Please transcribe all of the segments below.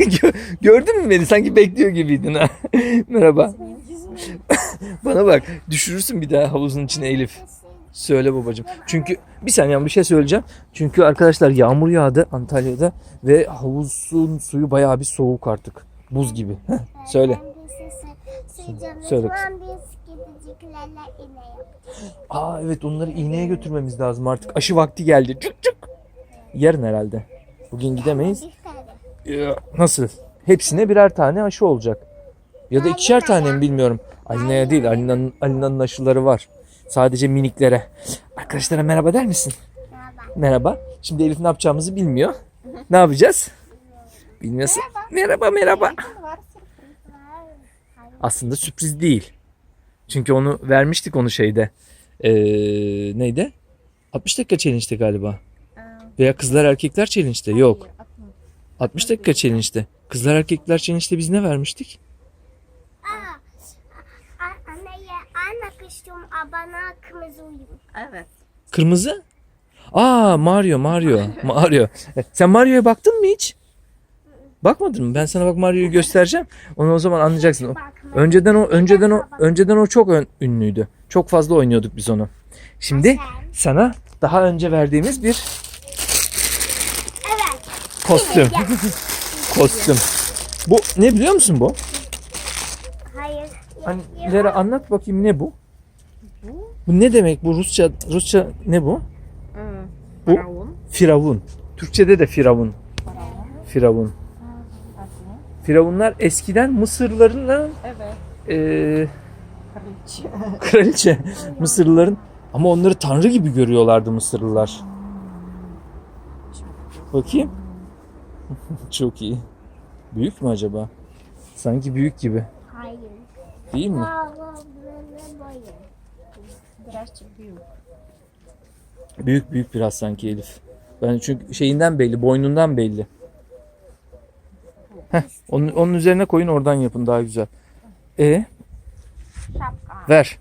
Gö- Gördün mü beni? Sanki bekliyor gibiydin ha. Merhaba. Bana bak. Düşürürsün bir daha havuzun içine Elif. Söyle babacığım. Çünkü bir saniye bir şey söyleyeceğim. Çünkü arkadaşlar yağmur yağdı Antalya'da ve havuzun suyu bayağı bir soğuk artık. Buz gibi. Heh, Söyle. Şey. Söyle. Aa evet onları iğneye götürmemiz lazım artık. Aşı vakti geldi. Çık çık. Yarın herhalde. Bugün gidemeyiz. Nasıl? Hepsine birer tane aşı olacak. Ya da ikişer tane mi bilmiyorum. Alina'ya değil. Alina'nın, Alina'nın aşıları var. Sadece miniklere. Arkadaşlara merhaba der misin? Merhaba. Merhaba. Şimdi Elif ne yapacağımızı bilmiyor. Ne yapacağız? Bilmiyorsun. Merhaba merhaba. Aslında sürpriz değil. Çünkü onu vermiştik onu şeyde. Ee, neydi? 60 dakika challenge'de galiba. Veya kızlar erkekler challenge'de. Yok. 60 dakika challenge'de. Kızlar erkekler challenge'de biz ne vermiştik? Abana kırmızı uyum. Evet. Kırmızı? Aa Mario Mario. Mario. Sen Mario'ya baktın mı hiç? Bakmadın mı? Ben sana bak Mario'yu göstereceğim. Onu o zaman anlayacaksın. Önceden o önceden o önceden o çok ön- ünlüydü. Çok fazla oynuyorduk biz onu. Şimdi sana daha önce verdiğimiz bir. Kostüm. kostüm. Bu ne biliyor musun bu? Hayır. Hani Lera anlat bakayım ne bu? Bu ne demek bu Rusça Rusça ne bu? Bu- Firavun. Firavun. Türkçede de firavun. Firavun. Firavunlar eskiden Mısırlıların Evet. eee Kraliçe. kraliçe Mısırlıların ama onları tanrı gibi görüyorlardı Mısırlılar. Bakayım. Çok iyi. Büyük mü acaba? Sanki büyük gibi. Hayır. Değil mi? Birazcık büyük. Büyük büyük biraz sanki Elif. Ben çünkü şeyinden belli, boynundan belli. Heh, onun, onun üzerine koyun oradan yapın daha güzel. E Şapka. ver.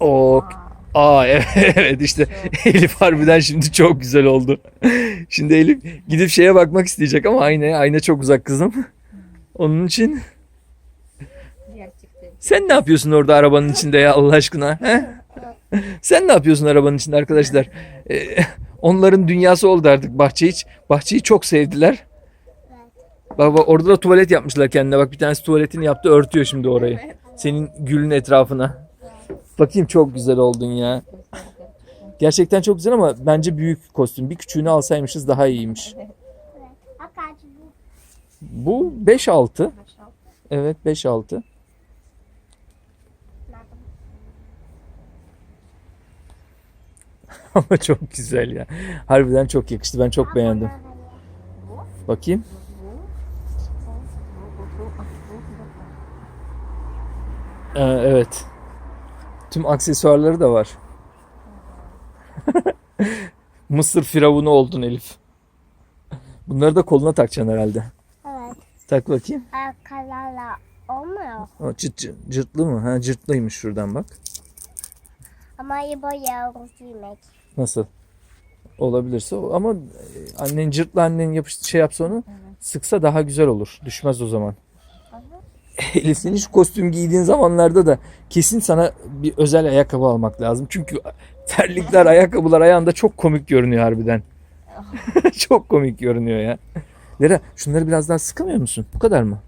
O Aa evet, evet işte Elif harbiden şimdi çok güzel oldu. Şimdi Elif gidip şeye bakmak isteyecek ama aynaya ayna çok uzak kızım. Onun için sen ne yapıyorsun orada arabanın içinde ya Allah aşkına? He? Sen ne yapıyorsun arabanın içinde arkadaşlar? Ee, onların dünyası oldu artık bahçe hiç. Bahçeyi çok sevdiler. Bak, bak orada da tuvalet yapmışlar kendine. Bak bir tanesi tuvaletini yaptı örtüyor şimdi orayı. Senin gülün etrafına. Bakayım çok güzel oldun ya. Gerçekten çok güzel ama bence büyük kostüm. Bir küçüğünü alsaymışız daha iyiymiş. Bu 5-6. Evet 5-6. Ama çok güzel ya. Harbiden çok yakıştı. Ben çok beğendim. Bakayım. Ee, evet. Tüm aksesuarları da var. Mısır firavunu oldun Elif. Bunları da koluna takacaksın herhalde. Evet. Tak bakayım. Arkalarla olmuyor. O cırt, cırt- cırtlı mı? Ha cırtlıymış şuradan bak. Ama İbo yavru giymek. Nasıl? Olabilirse ama e, annen cırtla annen yapış şey yapsa onu sıksa daha güzel olur. Düşmez o zaman. Elif senin şu kostüm giydiğin zamanlarda da kesin sana bir özel ayakkabı almak lazım. Çünkü terlikler, ayakkabılar ayağında çok komik görünüyor harbiden. çok komik görünüyor ya. Lera şunları biraz daha sıkamıyor musun? Bu kadar mı?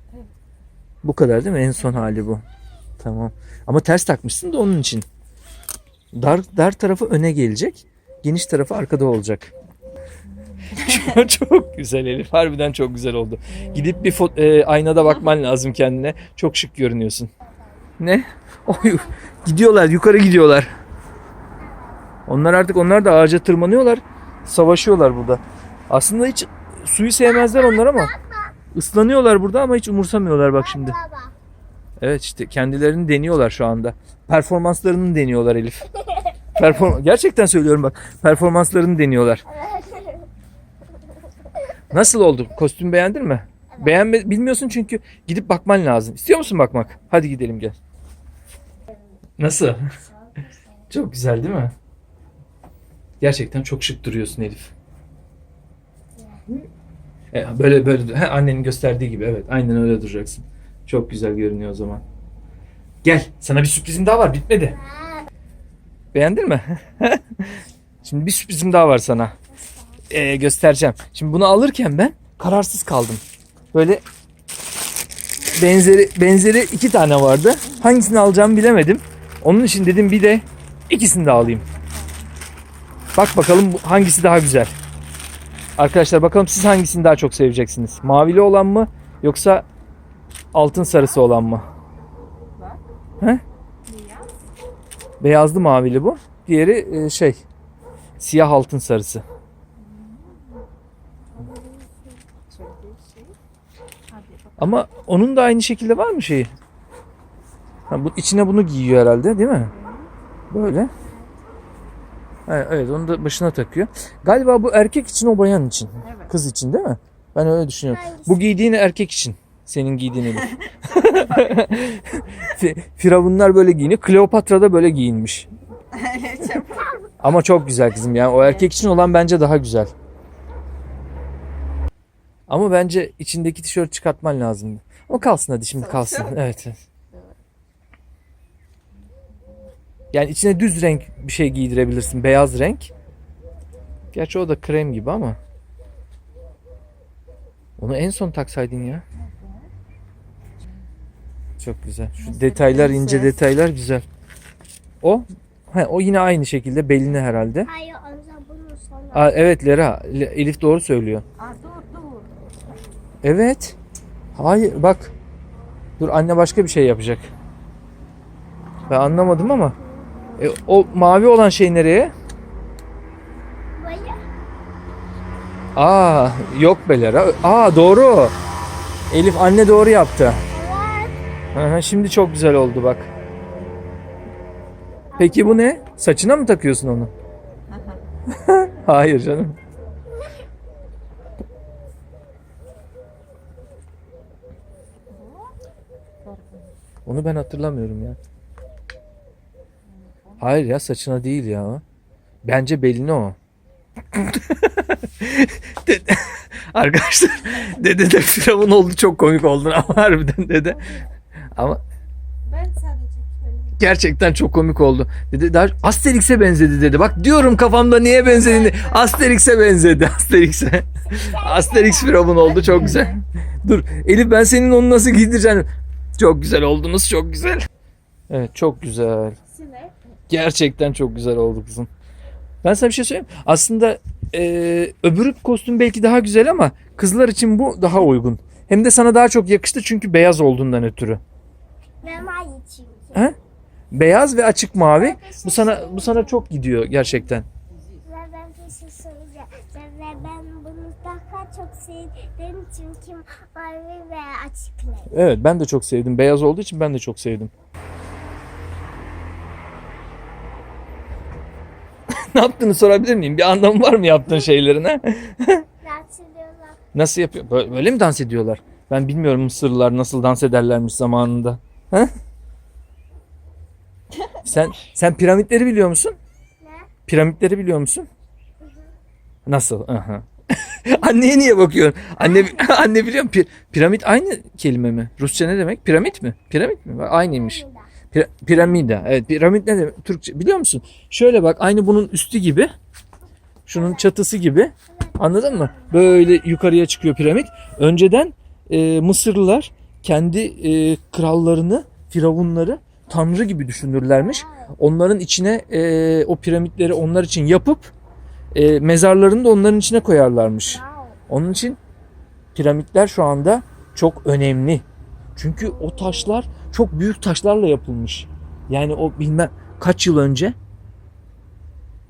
Bu kadar değil mi? En son hali bu. Tamam. Ama ters takmışsın da onun için. Dar, dar tarafı öne gelecek. Geniş tarafı arkada olacak. çok güzel Elif. Harbiden çok güzel oldu. Gidip bir e, aynada bakman lazım kendine. Çok şık görünüyorsun. Ne? Oy, gidiyorlar. Yukarı gidiyorlar. Onlar artık onlar da ağaca tırmanıyorlar. Savaşıyorlar burada. Aslında hiç suyu sevmezler onlar ama ıslanıyorlar burada ama hiç umursamıyorlar bak şimdi. Evet işte kendilerini deniyorlar şu anda. Performanslarını deniyorlar Elif. Perform Gerçekten söylüyorum bak. Performanslarını deniyorlar. Nasıl oldu? Kostüm beğendin mi? Beğenme bilmiyorsun çünkü gidip bakman lazım. İstiyor musun bakmak? Hadi gidelim gel. Nasıl? çok güzel değil mi? Gerçekten çok şık duruyorsun Elif. He, böyle böyle he, annenin gösterdiği gibi evet aynen öyle duracaksın. Çok güzel görünüyor o zaman. Gel sana bir sürprizim daha var bitmedi. Beğendin mi? Şimdi bir sürprizim daha var sana. Ee, göstereceğim. Şimdi bunu alırken ben kararsız kaldım. Böyle benzeri benzeri iki tane vardı. Hangisini alacağımı bilemedim. Onun için dedim bir de ikisini de alayım. Bak bakalım hangisi daha güzel. Arkadaşlar bakalım siz hangisini daha çok seveceksiniz? Mavili olan mı yoksa altın sarısı olan mı? He? Beyaz. Beyazlı mavili bu. Diğeri e, şey siyah altın sarısı. Şöyle bir şey. Hadi bak. Ama onun da aynı şekilde var mı şeyi? Ha, bu, içine bunu giyiyor herhalde değil mi? Böyle. Evet, evet onu da başına takıyor. Galiba bu erkek için o bayan için. Evet. Kız için değil mi? Ben öyle düşünüyorum. Hangisi? Bu giydiğin erkek için. Senin giydiğin Elif. Fi- Firavunlar böyle giyiniyor. Kleopatra da böyle giyinmiş. Ama çok güzel kızım yani. O erkek için olan bence daha güzel. Ama bence içindeki tişört çıkartman lazım. O kalsın hadi şimdi kalsın. Evet. evet. Yani içine düz renk bir şey giydirebilirsin. Beyaz renk. Gerçi o da krem gibi ama. Onu en son taksaydın ya. Çok güzel. Şu detaylar ince detaylar güzel. O he, o yine aynı şekilde beline herhalde. Hayır ondan bunu sonra. Aa, evet Lera. Le- Elif doğru söylüyor. Aa. Evet. Hayır bak. Dur anne başka bir şey yapacak. Ben anlamadım ama. E, o mavi olan şey nereye? Aa yok be Lera. Aa doğru. Elif anne doğru yaptı. Evet. Hı, şimdi çok güzel oldu bak. Peki bu ne? Saçına mı takıyorsun onu? Hayır canım. Onu ben hatırlamıyorum ya. Hayır ya saçına değil ya. Bence beline o. Dede- Arkadaşlar dede de firavun oldu çok komik oldun ama harbiden dede. Ama Ben sadece şöyle. gerçekten çok komik oldu. Dedi daha Asterix'e benzedi dedi. Bak diyorum kafamda niye benzediğini. Asterix'e benzedi. Asterix'e. Asterix firavun oldu çok güzel. Dur Elif ben senin onu nasıl giydireceğim? Çok güzel oldunuz çok güzel. Evet çok güzel. Gerçekten çok güzel oldu kızım. Ben sana bir şey söyleyeyim. Aslında eee öbürü kostüm belki daha güzel ama kızlar için bu daha uygun. Hem de sana daha çok yakıştı çünkü beyaz olduğundan ötürü. Ben hayır çünkü. He? Beyaz ve açık mavi. Bu sana bu sana çok gidiyor gerçekten. Çok sevdim çünkü mavi ve açık renk. Evet ben de çok sevdim. Beyaz olduğu için ben de çok sevdim. ne yaptığını sorabilir miyim? Bir anlamı var mı yaptığın şeylerin ha? Dans ediyorlar. Nasıl yapıyor? Böyle, böyle mi dans ediyorlar? Ben bilmiyorum Mısırlılar nasıl dans ederlermiş zamanında. Ha? sen sen piramitleri biliyor musun? Ne? Piramitleri biliyor musun? Nasıl? Aha. Anneye niye bakıyorsun? Anne anne biliyor mu? Pi- Piramit aynı kelime mi? Rusça ne demek? Piramit mi? Piramit mi? Aynıymış. Pira- piramida. Evet piramit ne demek? Türkçe biliyor musun? Şöyle bak aynı bunun üstü gibi. Şunun çatısı gibi. Anladın mı? Böyle yukarıya çıkıyor piramit. Önceden e, Mısırlılar kendi e, krallarını, firavunları tanrı gibi düşünürlermiş. Onların içine e, o piramitleri onlar için yapıp e, mezarlarını da onların içine koyarlarmış. Onun için piramitler şu anda çok önemli. Çünkü o taşlar çok büyük taşlarla yapılmış. Yani o bilmem kaç yıl önce?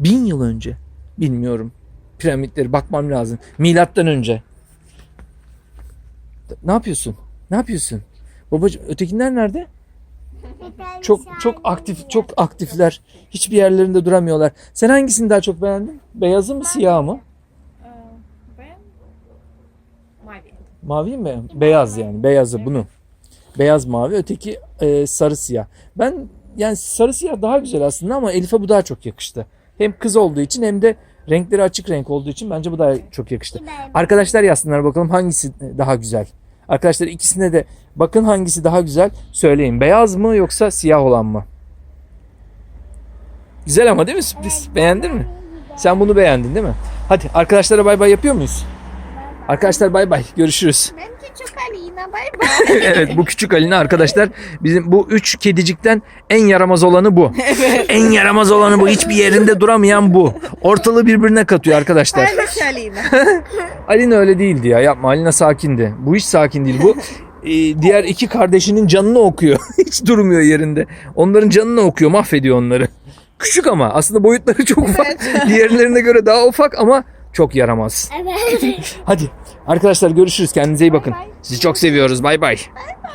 Bin yıl önce. Bilmiyorum. Piramitleri bakmam lazım. Milattan önce. Ne yapıyorsun? Ne yapıyorsun? Babacığım ötekiler nerede? Çok çok aktif çok aktifler. Hiçbir yerlerinde duramıyorlar. Sen hangisini daha çok beğendin? Beyazı mı siyahı mı? Mavi. Mi? Beyaz yani. Beyazı bunu. Beyaz mavi. Öteki e, sarı siyah. Ben yani sarı siyah daha güzel aslında ama Elif'e bu daha çok yakıştı. Hem kız olduğu için hem de Renkleri açık renk olduğu için bence bu da çok yakıştı. Arkadaşlar yazsınlar bakalım hangisi daha güzel. Arkadaşlar ikisine de bakın hangisi daha güzel söyleyin. Beyaz mı yoksa siyah olan mı? Güzel ama değil mi sürpriz? Beğendin mi? Sen bunu beğendin değil mi? Hadi arkadaşlara bay bay yapıyor muyuz? Arkadaşlar bay bay. Görüşürüz. Ben bay bay. evet bu küçük Alina arkadaşlar bizim bu üç kedicikten en yaramaz olanı bu. En yaramaz olanı bu. Hiçbir yerinde duramayan bu. Ortalığı birbirine katıyor arkadaşlar. Paylaş Alina. Alina öyle değildi ya. Yapma Alina sakindi. Bu hiç sakin değil. Bu e, diğer iki kardeşinin canını okuyor. hiç durmuyor yerinde. Onların canını okuyor. Mahvediyor onları. Küçük ama aslında boyutları çok ufak. Diğerlerine göre daha ufak ama çok yaramaz. Evet. Hadi arkadaşlar görüşürüz. Kendinize iyi bakın. Sizi çok seviyoruz. Bay bay. Bay bay.